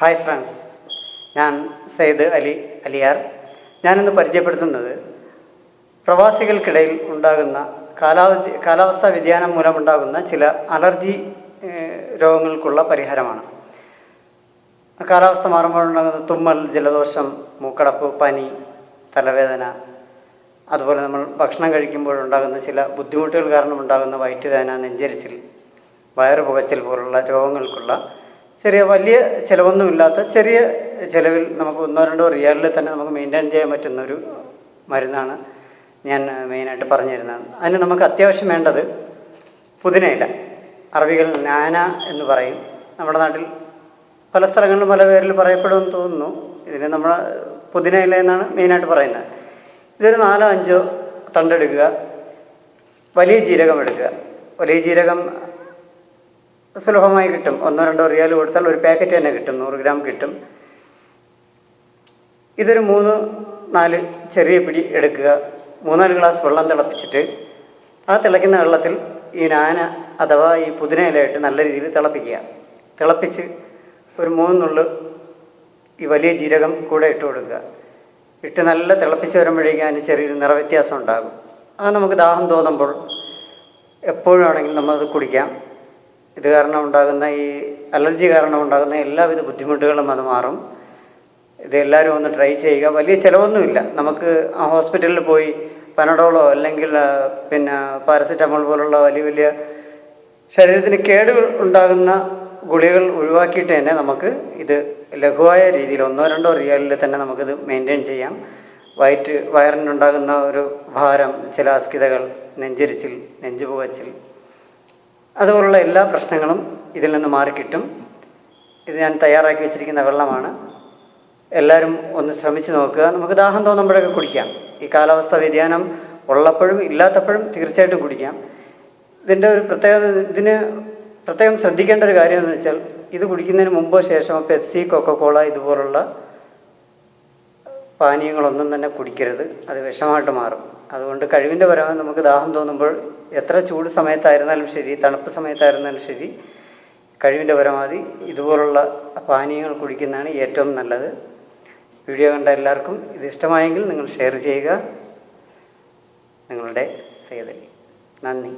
Hi friends ഞാൻ സെയ്ദ് അലി അലിയാർ. ഞാനിന്ന് പരിചയപ്പെടുത്തുന്നത് പ്രവാസികൾക്കിടയിൽ ഉണ്ടാകുന്ന കാലാവധി കാലാവസ്ഥാ വ്യതിയാനം മൂലമുണ്ടാകുന്ന ചില അലർജി രോഗങ്ങൾക്കുള്ള പരിഹാരമാണ്. കാലാവസ്ഥ മാറുമ്പോഴുണ്ടാകുന്ന തുമ്മൽ ജലദോഷം മൂക്കടപ്പ് പനി തലവേദന അതുപോലെ നമ്മൾ ഭക്ഷണം കഴിക്കുമ്പോഴുണ്ടാകുന്ന ചില ബുദ്ധിമുട്ടുകൾ കാരണം ഉണ്ടാകുന്ന വയറ്റുവേദന നെഞ്ചരിച്ചിൽ വയറ് പുകച്ചൽ പോലുള്ള രോഗങ്ങൾക്കുള്ള ചെറിയ വലിയ ചിലവൊന്നുമില്ലാത്ത ചെറിയ ചിലവിൽ നമുക്ക് ഒന്നോ രണ്ടോ റിയാലിൽ തന്നെ നമുക്ക് മെയിന്റെയിൻ ചെയ്യാൻ പറ്റുന്ന ഒരു മരുന്നാണ് ഞാൻ മെയിനായിട്ട് പറഞ്ഞു തരുന്നത് അതിന് നമുക്ക് അത്യാവശ്യം വേണ്ടത് പുതിനയില. അറബികൾ നാന എന്ന് പറയും. നമ്മുടെ നാട്ടിൽ പല സ്ഥലങ്ങളിലും പല പേരിൽ പറയപ്പെടുമെന്ന് തോന്നുന്നു. ഇതിന് നമ്മൾ പുതിനയില എന്നാണ് മെയിനായിട്ട് പറയുന്നത്. ഇതൊരു നാലോ അഞ്ചോ തണ്ടെടുക്കുക. വലിയ ജീരകം എടുക്കുക. വലിയ ജീരകം സുലഭമായി കിട്ടും. ഒന്നോ രണ്ടോ റിയാൽ കൊടുത്താൽ ഒരു പാക്കറ്റ് തന്നെ കിട്ടും. നൂറ് ഗ്രാം കിട്ടും. ഇതൊരു മൂന്ന് നാല് ചെറിയ പിടി എടുക്കുക. മൂന്നാൽ ഗ്ലാസ് വെള്ളം തിളപ്പിച്ചിട്ട് ആ തിളയ്ക്കുന്ന വെള്ളത്തിൽ ഈ നാന അഥവാ ഈ പുതിനയിലായിട്ട് നല്ല രീതിയിൽ തിളപ്പിക്കുക. തിളപ്പിച്ച് ഒരു മൂന്നുള്ളു ഈ വലിയ ജീരകം കൂടെ ഇട്ട് കൊടുക്കുക. ഇട്ട് നല്ല തിളപ്പിച്ച് വരുമ്പോഴേക്കും അതിന് ചെറിയൊരു നിറവ്യത്യാസം ഉണ്ടാകും. അത് നമുക്ക് ദാഹം തോന്നുമ്പോൾ എപ്പോഴാണെങ്കിലും നമ്മളത് കുടിക്കാം. ഇത് കാരണം ഉണ്ടാകുന്ന ഈ അലർജി കാരണം ഉണ്ടാകുന്ന എല്ലാവിധ ബുദ്ധിമുട്ടുകളും അത് മാറും. ഇത് എല്ലാവരും ഒന്ന് ട്രൈ ചെയ്യുക. വലിയ ചിലവൊന്നുമില്ല. നമുക്ക് ആ ഹോസ്പിറ്റലിൽ പോയി പനഡോളോ അല്ലെങ്കിൽ പിന്നെ പാരസെറ്റമോൾ പോലുള്ള വലിയ വലിയ ശരീരത്തിന് കേടുകൾ ഉണ്ടാകുന്ന ഗുളികൾ ഒഴിവാക്കിയിട്ട് തന്നെ നമുക്ക് ഇത് ലഘുവായ രീതിയിൽ ഒന്നോ രണ്ടോ റിയലിൽ തന്നെ നമുക്കിത് മെയിന്റെയിൻ ചെയ്യാം. വയറ്റ് വയറിനുണ്ടാകുന്ന ഒരു ഭാരം ചില അസ്കിതകൾ നെഞ്ചരിച്ചിൽ നെഞ്ചുപുകച്ചിൽ അതുപോലുള്ള എല്ലാ പ്രശ്നങ്ങളും ഇതിൽ നിന്ന് മാറിക്കിട്ടും. ഇത് ഞാൻ തയ്യാറാക്കി വെച്ചിരിക്കുന്ന വെള്ളമാണ്. എല്ലാവരും ഒന്ന് ശ്രമിച്ചു നോക്കുക. നമുക്ക് ദാഹം തോന്നുമ്പോഴൊക്കെ കുടിക്കാം. ഈ കാലാവസ്ഥ വ്യതിയാനം ഉള്ളപ്പോഴും ഇല്ലാത്തപ്പോഴും തീർച്ചയായിട്ടും കുടിക്കാം. ഇതിന്റെ ഒരു പ്രത്യേക ഇതിന് പ്രത്യേകം ശ്രദ്ധിക്കേണ്ട ഒരു കാര്യം എന്ന് വെച്ചാൽ ഇത് കുടിക്കുന്നതിന് മുമ്പോ ശേഷമോ പെപ്സി കൊക്കക്കോള ഇതുപോലുള്ള പാനീയങ്ങളൊന്നും തന്നെ കുടിക്കരുത്. അത് വിഷമായിട്ട് മാറും. അതുകൊണ്ട് കഴിവിന്റെ പരമാവധി നമുക്ക് ദാഹം തോന്നുമ്പോൾ എത്ര ചൂട് സമയത്തായിരുന്നാലും ശരി തണുപ്പ് സമയത്തായിരുന്നാലും ശരി കഴിവിന്റെ പരമാവധി ഇതുപോലുള്ള പാനീയങ്ങൾ കുടിക്കുന്നതാണ് ഏറ്റവും നല്ലത്. വീഡിയോ കണ്ട എല്ലാവർക്കും ഇത് ഇഷ്ടമായെങ്കിൽ നിങ്ങൾ ഷെയർ ചെയ്യുക. നിങ്ങളുടെ സേതലി നന്ദി.